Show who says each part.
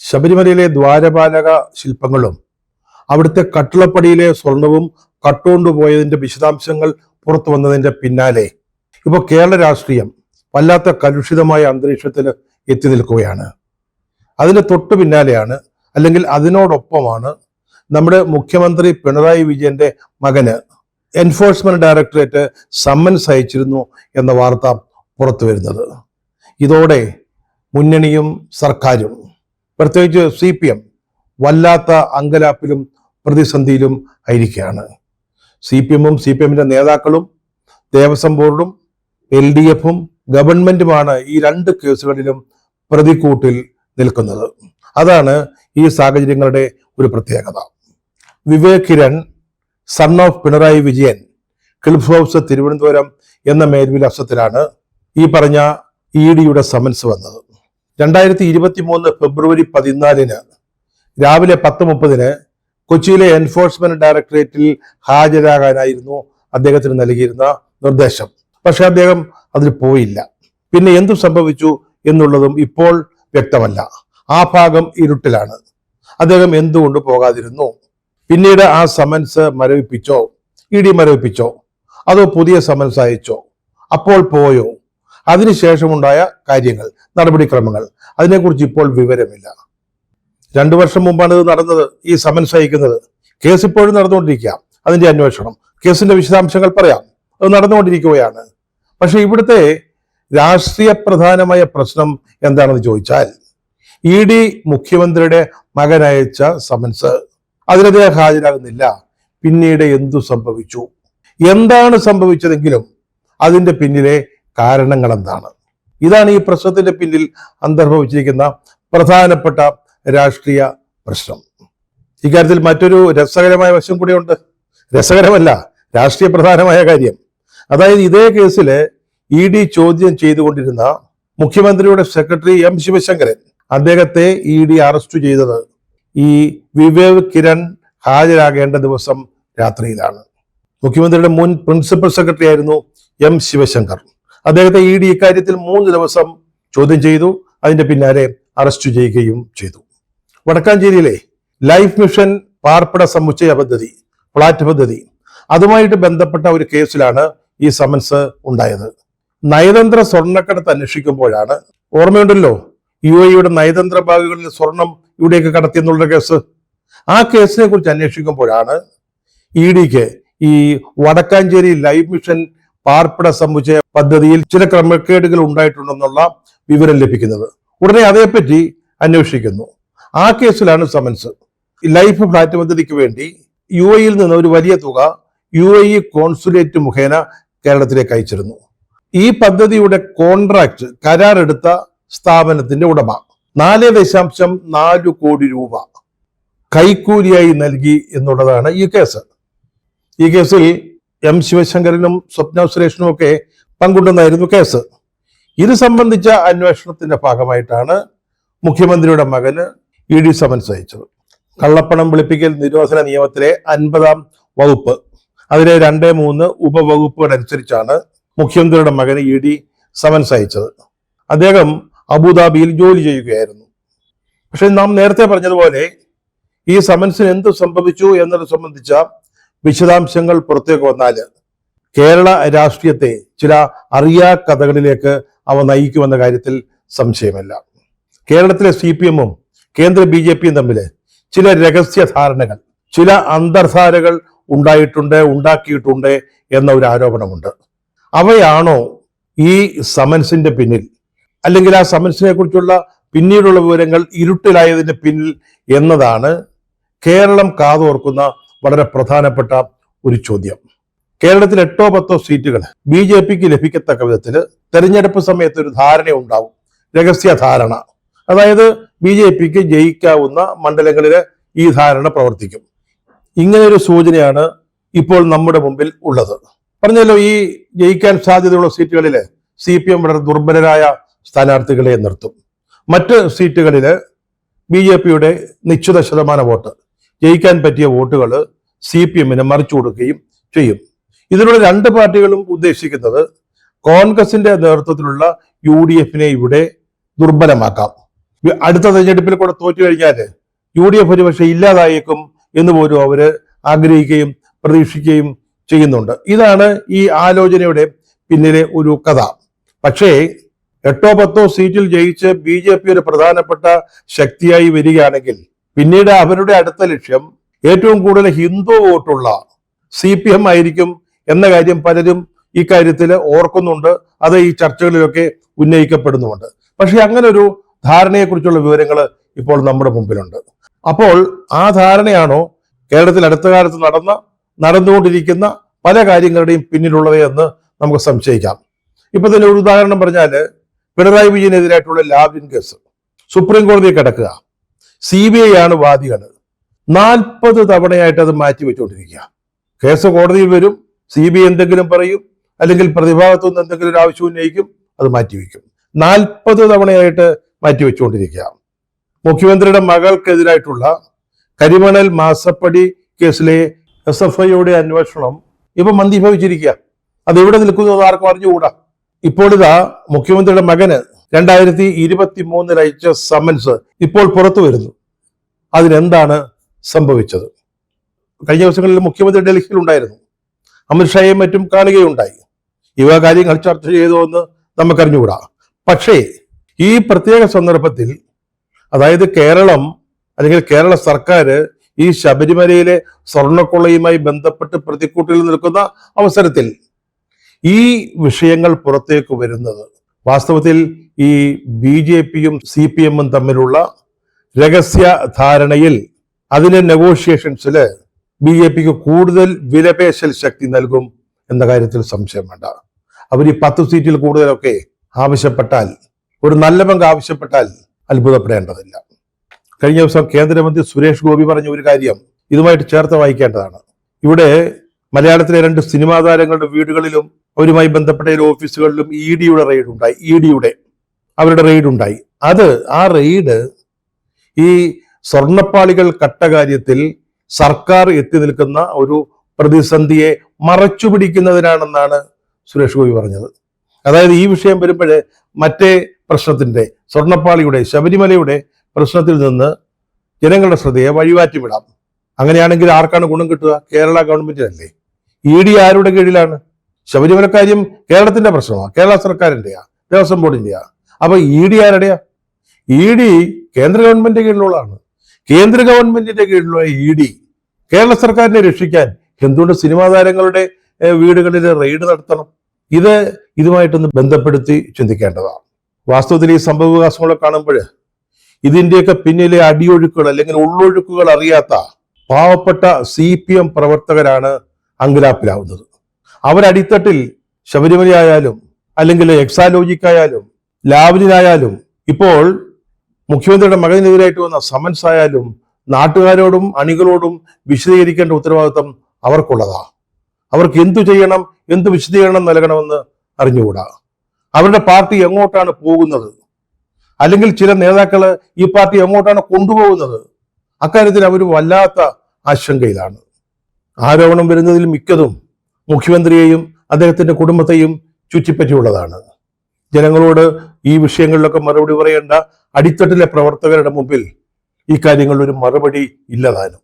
Speaker 1: ശബരിമലയിലെ ദ്വാരപാലക ശില്പങ്ങളും അവിടുത്തെ കട്ടിളപ്പടിയിലെ സ്വർണവും കട്ടുകൊണ്ടുപോയതിന്റെ വിശദാംശങ്ങൾ പുറത്തു വന്നതിന്റെ പിന്നാലെ ഇപ്പോൾ കേരള രാഷ്ട്രീയം വല്ലാത്ത കലുഷിതമായ അന്തരീക്ഷത്തിൽ എത്തി നിൽക്കുകയാണ്. അതിന് തൊട്ടു പിന്നാലെയാണ് അല്ലെങ്കിൽ അതിനോടൊപ്പമാണ് നമ്മുടെ മുഖ്യമന്ത്രി പിണറായി വിജയന്റെ മകന് എൻഫോഴ്സ്മെന്റ് ഡയറക്ടറേറ്റ് സമ്മൻസ് അയച്ചിരുന്നു എന്ന വാർത്ത പുറത്തു വരുന്നത്. ഇതോടെ മുന്നണിയും സർക്കാരും പ്രത്യേകിച്ച് സി പി എം വല്ലാത്ത അങ്കലാപ്പിലും പ്രതിസന്ധിയിലും ആയിരിക്കുകയാണ്. സി പി എമ്മും സി പി എമ്മിന്റെ നേതാക്കളും ദേവസ്വം ബോർഡും എൽ ഡി എഫും ഗവൺമെന്റുമാണ് ഈ രണ്ട് കേസുകളിലും പ്രതിക്കൂട്ടിൽ നിൽക്കുന്നത്. അതാണ് ഈ സാഹചര്യങ്ങളുടെ ഒരു പ്രത്യേകത. Vivek Kiran son of Pinarayi Vijayan cliff house Thiruvananthapuram എന്ന മേൽവിലാസത്തിലാണ് ഈ പറഞ്ഞ ഇ ഡിയുടെ സമൻസ് വന്നത്. രണ്ടായിരത്തി ഇരുപത്തി മൂന്ന് ഫെബ്രുവരി പതിനാലിന് രാവിലെ പത്ത് മുപ്പതിന് കൊച്ചിയിലെ എൻഫോഴ്സ്മെന്റ് ഡയറക്ടറേറ്റിൽ ഹാജരാകാനായിരുന്നു അദ്ദേഹത്തിന് നൽകിയിരുന്ന നിർദ്ദേശം. പക്ഷെ അദ്ദേഹം അതിൽ പോയില്ല. പിന്നെ എന്തു സംഭവിച്ചു എന്നുള്ളതും ഇപ്പോൾ വ്യക്തമല്ല. ആ ഭാഗം ഇരുട്ടിലാണ്. അദ്ദേഹം എന്തുകൊണ്ട് പോകാതിരുന്നു? പിന്നീട് ആ സമൻസ് മരവിപ്പിച്ചോ? ഇ ഡി മരവിപ്പിച്ചോ? അതോ പുതിയ സമൻസ് അയച്ചോ? അപ്പോൾ പോയോ? അതിനുശേഷമുണ്ടായ കാര്യങ്ങൾ നടപടിക്രമങ്ങൾ. അതിനെക്കുറിച്ച് ഇപ്പോൾ വിവരമില്ല. രണ്ടു വർഷം മുമ്പാണ് ഇത് നടന്നത്. ഈ സമൻസ് അയക്കുന്നത് കേസ് ഇപ്പോഴും നടന്നുകൊണ്ടിരിക്കുക അതിന്റെ അന്വേഷണം. കേസിന്റെ വിശദാംശങ്ങൾ പറയാം. അത് നടന്നുകൊണ്ടിരിക്കുകയാണ്. പക്ഷേ ഇവിടുത്തെ രാഷ്ട്രീയ പ്രധാനമായ പ്രശ്നം എന്താണെന്ന് ചോദിച്ചാൽ ഇ ഡി മുഖ്യമന്ത്രിയുടെ മകൻ അയച്ച സമൻസ് അതിനെതിരെ ഹാജരാകുന്നില്ല. പിന്നീട് എന്തു സംഭവിച്ചു? എന്താണ് സംഭവിച്ചതെങ്കിലും അതിന്റെ പിന്നിലെ കാരണങ്ങൾ എന്താണ് ഇതാണ് ഈ പ്രശ്നത്തിന്റെ പിന്നിൽ അന്തർഭവിച്ചിരിക്കുന്ന പ്രധാനപ്പെട്ട രാഷ്ട്രീയ പ്രശ്നം. ഇക്കാര്യത്തിൽ മറ്റൊരു രസകരമായ വശം കൂടിയുണ്ട്. രസകരമല്ല രാഷ്ട്രീയ പ്രധാനമായ കാര്യം. അതായത് ഇതേ കേസിൽ ഇ ഡി ചോദ്യം ചെയ്തുകൊണ്ടിരുന്ന മുഖ്യമന്ത്രിയുടെ സെക്രട്ടറി എം ശിവശങ്കരൻ അദ്ദേഹത്തെ ഇ ഡി അറസ്റ്റ് ചെയ്തത് ഈ വിവേക് കിരൺ ഹാജരാകേണ്ട ദിവസം രാത്രിയിലാണ്. മുഖ്യമന്ത്രിയുടെ മുൻ പ്രിൻസിപ്പൽ സെക്രട്ടറി ആയിരുന്നു എം ശിവശങ്കർ. അദ്ദേഹത്തെ ഇ ഡി ഇക്കാര്യത്തിൽ മൂന്ന് ദിവസം ചോദ്യം ചെയ്തു. അതിന്റെ പിന്നാലെ അറസ്റ്റ് ചെയ്യുകയും ചെയ്തു. വടക്കാഞ്ചേരിയിലെ ലൈഫ് മിഷൻ പാർപ്പിട സമുച്ചയ പദ്ധതി ഫ്ളാറ്റ് പദ്ധതി അതുമായിട്ട് ബന്ധപ്പെട്ട ഒരു കേസിലാണ് ഈ സമൻസ് ഉണ്ടായത്. നയതന്ത്ര സ്വർണക്കടത്ത് അന്വേഷിക്കുമ്പോഴാണ് ഓർമ്മയുണ്ടല്ലോ? യു എയുടെ നയതന്ത്ര ബാഗുകളിൽ സ്വർണം ഇവിടേക്ക് കടത്തിയെന്നുള്ള കേസ്. ആ കേസിനെ കുറിച്ച് അന്വേഷിക്കുമ്പോഴാണ് ഇ ഡിക്ക് ഈ വടക്കാഞ്ചേരി ലൈഫ് മിഷൻ പാർപ്പിട സമുച്ചയ പദ്ധതിയിൽ ചില ക്രമക്കേടുകൾ ഉണ്ടായിട്ടുണ്ടെന്നുള്ള വിവരം ലഭിക്കുന്നത്. ഉടനെ അതേപ്പറ്റി അന്വേഷിക്കുന്നു. ആ കേസിലാണ് സമൻസ്. ലൈഫ് ഫ്ലാറ്റ് പദ്ധതിക്ക് വേണ്ടി യു എയിൽ നിന്ന് ഒരു വലിയ തുക യു എ ഇ കോൺസുലേറ്റ് മുഖേന കേരളത്തിലേക്ക് അയച്ചിരുന്നു. ഈ പദ്ധതിയുടെ കോൺട്രാക്ട് കരാറെടുത്ത സ്ഥാപനത്തിന്റെ ഉടമ. നാല് ദശാംശം നാല് കോടി രൂപ കൈക്കൂലിയായി നൽകി എന്നുള്ളതാണ് ഈ കേസ്. ഈ കേസിൽ എം ശിവശങ്കരനും സ്വപ്ന സുരേഷിനും ഒക്കെ പങ്കുണ്ടെന്നായിരുന്നു കേസ്. ഇത് സംബന്ധിച്ച അന്വേഷണത്തിന്റെ ഭാഗമായിട്ടാണ് മുഖ്യമന്ത്രിയുടെ മകന് ഇ ഡി സമൻസ് അയച്ചത്. കള്ളപ്പണം വിളിപ്പിക്കൽ നിരോധന നിയമത്തിലെ അൻപതാം വകുപ്പ് അതിലെ രണ്ട് മൂന്ന് ഉപവകുപ്പുകൾ അനുസരിച്ചാണ് മുഖ്യമന്ത്രിയുടെ മകന് ഇ ഡി സമൻസ് അയച്ചത്. അദ്ദേഹം അബുദാബിയിൽ ജോലി ചെയ്യുകയായിരുന്നു. പക്ഷെ നാം നേരത്തെ പറഞ്ഞതുപോലെ ഈ സമൻസിന് എന്ത് സംഭവിച്ചു എന്നത് സംബന്ധിച്ച വിശദാംശങ്ങൾ പുറത്തേക്ക് വന്നാൽ കേരള രാഷ്ട്രീയത്തെ ചില അറിയാ കഥകളിലേക്ക് അവ നയിക്കുമെന്ന കാര്യത്തിൽ സംശയമില്ല. കേരളത്തിലെ സി പി എമ്മും കേന്ദ്ര ബി ജെ പിയും തമ്മിൽ ചില രഹസ്യ ധാരണകൾ ചില അന്തർധാരകൾ ഉണ്ടായിട്ടുണ്ട് ഉണ്ടാക്കിയിട്ടുണ്ട് എന്ന ഒരു ആരോപണമുണ്ട്. അവയാണോ ഈ സമൻസിന്റെ പിന്നിൽ? അല്ലെങ്കിൽ ആ സമൻസിനെ കുറിച്ചുള്ള പിന്നീടുള്ള വിവരങ്ങൾ ഇരുട്ടിലായതിന്റെ പിന്നിൽ എന്നതാണ് കേരളം കാതോർക്കുന്ന വളരെ പ്രധാനപ്പെട്ട ഒരു ചോദ്യം. കേരളത്തിൽ എട്ടോ പത്തോ സീറ്റുകൾ ബി ജെ പിക്ക് ലഭിക്കത്തക്ക വിധത്തിൽ തെരഞ്ഞെടുപ്പ് സമയത്ത് ഒരു ധാരണ ഉണ്ടാവും. രഹസ്യ ധാരണ. അതായത് ബി ജെ പിക്ക് ജയിക്കാവുന്ന മണ്ഡലങ്ങളിൽ ഈ ധാരണ പ്രവർത്തിക്കും. ഇങ്ങനെ ഒരു സൂചനയാണ് ഇപ്പോൾ നമ്മുടെ മുമ്പിൽ ഉള്ളത്. പറഞ്ഞല്ലോ ഈ ജയിക്കാൻ സാധ്യതയുള്ള സീറ്റുകളിൽ സി പി എം വളരെ ദുർബലരായ സ്ഥാനാർത്ഥികളെ നിർത്തും. മറ്റ് സീറ്റുകളിൽ ബി ജെ പിയുടെ നിശ്ചിത ശതമാന വോട്ട്. ജയിക്കാൻ പറ്റിയ വോട്ടുകൾ സി പി എമ്മിന് മറിച്ചു കൊടുക്കുകയും ചെയ്യും. ഇതിലൂടെ രണ്ട് പാർട്ടികളും ഉദ്ദേശിക്കുന്നത് കോൺഗ്രസിന്റെ നേതൃത്വത്തിലുള്ള യു ഡി എഫിനെ ഇവിടെ ദുർബലമാക്കാം. അടുത്ത തെരഞ്ഞെടുപ്പിൽ കൂടെ തോറ്റു കഴിഞ്ഞാൽ യു ഡി എഫ് ഒരുപക്ഷെ ഇല്ലാതായേക്കും എന്ന് പോലും അവർ ആഗ്രഹിക്കുകയും പ്രതീക്ഷിക്കുകയും ചെയ്യുന്നുണ്ട്. ഇതാണ് ഈ ആലോചനയുടെ പിന്നിലെ ഒരു കഥ. പക്ഷേ എട്ടോ പത്തോ സീറ്റിൽ ജയിച്ച് ബി ജെ പി ഒരു പ്രധാനപ്പെട്ട ശക്തിയായി വരികയാണെങ്കിൽ പിന്നീട് അവരുടെ അടുത്ത ലക്ഷ്യം ഏറ്റവും കൂടുതൽ ഹിന്ദു വോട്ടുള്ള സി പി എം ആയിരിക്കും എന്ന കാര്യം പലരും ഈ കാര്യത്തിൽ ഓർക്കുന്നുണ്ട്. അത് ഈ ചർച്ചകളിലൊക്കെ ഉന്നയിക്കപ്പെടുന്നുമുണ്ട്. പക്ഷെ അങ്ങനെ ഒരു ധാരണയെക്കുറിച്ചുള്ള വിവരങ്ങൾ ഇപ്പോൾ നമ്മുടെ മുമ്പിലുണ്ട്. അപ്പോൾ ആ ധാരണയാണോ കേരളത്തിൽ അടുത്ത കാലത്ത് നടന്ന നടന്നുകൊണ്ടിരിക്കുന്ന പല കാര്യങ്ങളുടെയും പിന്നിലുള്ളവയെന്ന് നമുക്ക് സംശയിക്കാം. ഇപ്പൊ തന്നെ ഒരു ഉദാഹരണം പറഞ്ഞാൽ പിണറായി വിജയനെതിരായിട്ടുള്ള ലാബിൻ കേസ്. സുപ്രീം കോടതിയിൽ കിടക്കുക. സി ബി ഐ ആണ് വാദികൾ നാൽപ്പത് തവണയായിട്ട് അത് മാറ്റി വെച്ചുകൊണ്ടിരിക്കുക കേസ് കോടതിയിൽ വരും സി ബി ഐ എന്തെങ്കിലും പറയും അല്ലെങ്കിൽ പ്രതിഭാഗത്തു നിന്ന് എന്തെങ്കിലും ഒരു ആവശ്യം ഉന്നയിക്കും അത് മാറ്റിവെക്കും നാൽപ്പത് തവണയായിട്ട് മാറ്റിവെച്ചുകൊണ്ടിരിക്കുക മുഖ്യമന്ത്രിയുടെ മകൾക്കെതിരായിട്ടുള്ള കരിമണൽ മാസപ്പടി കേസിലെ എസ് എഫ് ഐയുടെ അന്വേഷണം ഇപ്പൊ മന്ദീഭവിച്ചിരിക്കുക. അത് എവിടെ നിൽക്കുന്നു അത് ആർക്കും അറിഞ്ഞുകൂടാ. ഇപ്പോൾ ഇതാ മുഖ്യമന്ത്രിയുടെ മകന് രണ്ടായിരത്തി ഇരുപത്തി മൂന്നിൽ അയച്ച സമൻസ് ഇപ്പോൾ പുറത്തു വരുന്നു. അതിനെന്താണ് സംഭവിച്ചത്? കഴിഞ്ഞ ദിവസങ്ങളിൽ മുഖ്യമന്ത്രി ഡൽഹിയിൽ ഉണ്ടായിരുന്നു. അമിത്ഷായെയും മറ്റും കാണുകയുണ്ടായി. ഇവ കാര്യങ്ങൾ ചർച്ച ചെയ്തോ എന്ന് നമുക്കറിഞ്ഞുകൂടാ. പക്ഷേ ഈ പ്രത്യേക സന്ദർഭത്തിൽ അതായത് കേരളം അല്ലെങ്കിൽ കേരള സർക്കാർ ഈ ശബരിമലയിലെ സ്വർണക്കൊള്ളയുമായി ബന്ധപ്പെട്ട് പ്രതിക്കൂട്ടിൽ നിൽക്കുന്ന അവസരത്തിൽ ഈ വിഷയങ്ങൾ പുറത്തേക്ക് വരുന്നത് വാസ്തവത്തിൽ ഈ ബി ജെ പിയും സി പി എമ്മും തമ്മിലുള്ള രഹസ്യ ധാരണയിൽ അതിന്റെ നെഗോഷിയേഷൻസിൽ ബി ജെ പിക്ക് കൂടുതൽ വിലപേശൽ ശക്തി നൽകും എന്ന കാര്യത്തിൽ സംശയം വേണ്ട. അവർ ഈ പത്ത് സീറ്റിൽ കൂടുതലൊക്കെ ആവശ്യപ്പെട്ടാൽ ഒരു നല്ല പങ്ക് ആവശ്യപ്പെട്ടാൽ അത്ഭുതപ്പെടേണ്ടതില്ല. കഴിഞ്ഞ ദിവസം കേന്ദ്രമന്ത്രി സുരേഷ് ഗോപി പറഞ്ഞ ഒരു കാര്യം ഇതുമായിട്ട് ചേർത്ത് വായിക്കേണ്ടതാണ്. ഇവിടെ മലയാളത്തിലെ രണ്ട് സിനിമാ താരങ്ങളുടെ വീടുകളിലും അവരുമായി ബന്ധപ്പെട്ട ഓഫീസുകളിലും ഇ ഡിയുടെ റെയ്ഡ് ഉണ്ടായി. ഇ ഡിയുടെ അവരുടെ റെയ്ഡ് ഉണ്ടായി. അത് ആ റെയ്ഡ് ഈ സ്വർണപ്പാളികൾ കട്ട കാര്യത്തിൽ സർക്കാർ എത്തി നിൽക്കുന്ന ഒരു പ്രതിസന്ധിയെ മറച്ചു പിടിക്കുന്നതിനാണെന്നാണ് സുരേഷ് ഗോപി പറഞ്ഞത്. അതായത് ഈ വിഷയം വരുമ്പോൾ മറ്റേ പ്രശ്നത്തിന്റെ സ്വർണപ്പാളിയുടെ ശബരിമലയുടെ പ്രശ്നത്തിൽ നിന്ന് ജനങ്ങളുടെ ശ്രദ്ധയെ വഴിമാറ്റി വിടാം അങ്ങനെയാണെങ്കിൽ ആർക്കാണ് ഗുണം കിട്ടുക? കേരള ഗവൺമെന്റിനല്ലേ. ഇ ഡി ആരുടെ കീഴിലാണ്? ശബരിമല കാര്യം കേരളത്തിന്റെ പ്രശ്നമാണ്. കേരള സർക്കാരിന്റെയാ ദേവസ്വം ബോർഡിന്റെയാ. അപ്പൊ ഇ ഡി ആരുടെയാ? ഇ ഡി കേന്ദ്ര ഗവൺമെന്റ് കീഴിലുള്ളതാണ്. കേന്ദ്ര ഗവൺമെന്റിന്റെ കീഴിലുള്ള ഇ ഡി കേരള സർക്കാരിനെ രക്ഷിക്കാൻ എന്തുകൊണ്ട് സിനിമാ താരങ്ങളുടെ വീടുകളിൽ റെയ്ഡ് നടത്തണം. ഇത് ഇതുമായിട്ടൊന്ന് ബന്ധപ്പെടുത്തി ചിന്തിക്കേണ്ടതാണ്. വാസ്തവത്തിൽ ഈ സംഭവവികാസങ്ങളൊക്കെ കാണുമ്പോൾ ഇതിന്റെയൊക്കെ പിന്നിലെ അടിയൊഴുക്കുകൾ അല്ലെങ്കിൽ ഉള്ളൊഴുക്കുകൾ അറിയാത്ത പാവപ്പെട്ട സി പി എം പ്രവർത്തകരാണ് അങ്കലാപ്പിലാവുന്നത്. അവരടിത്തട്ടിൽ ശബരിമലയായാലും അല്ലെങ്കിൽ എക്സാലോജിക്കായാലും ലാവലിനായാലും ഇപ്പോൾ മുഖ്യമന്ത്രിയുടെ മകനെതിരായിട്ട് വന്ന സമൻസ് ആയാലും നാട്ടുകാരോടും അണികളോടും വിശദീകരിക്കേണ്ട ഉത്തരവാദിത്വം അവർക്കുള്ളതാ. അവർക്ക് എന്തു ചെയ്യണം എന്ത് വിശദീകരണം നൽകണമെന്ന് അറിഞ്ഞുകൂടാ. അവരുടെ പാർട്ടി എങ്ങോട്ടാണ് പോകുന്നത്? അല്ലെങ്കിൽ ചില നേതാക്കൾ ഈ പാർട്ടി എങ്ങോട്ടാണ് കൊണ്ടുപോകുന്നത്? അക്കാര്യത്തിൽ അവർ വല്ലാത്ത ആശങ്കയിലാണ്. ആരോപണം വരുന്നതിൽ മിക്കതും മുഖ്യമന്ത്രിയെയും അദ്ദേഹത്തിന്റെ കുടുംബത്തെയും ചുറ്റിപ്പറ്റിയുള്ളതാണ്. ജനങ്ങളോട് ഈ വിഷയങ്ങളിലൊക്കെ മറുപടി പറയേണ്ട അടിത്തട്ടിലെ പ്രവർത്തകരുടെ മുമ്പിൽ ഈ ഒരു മറുപടി ഇല്ലതാനും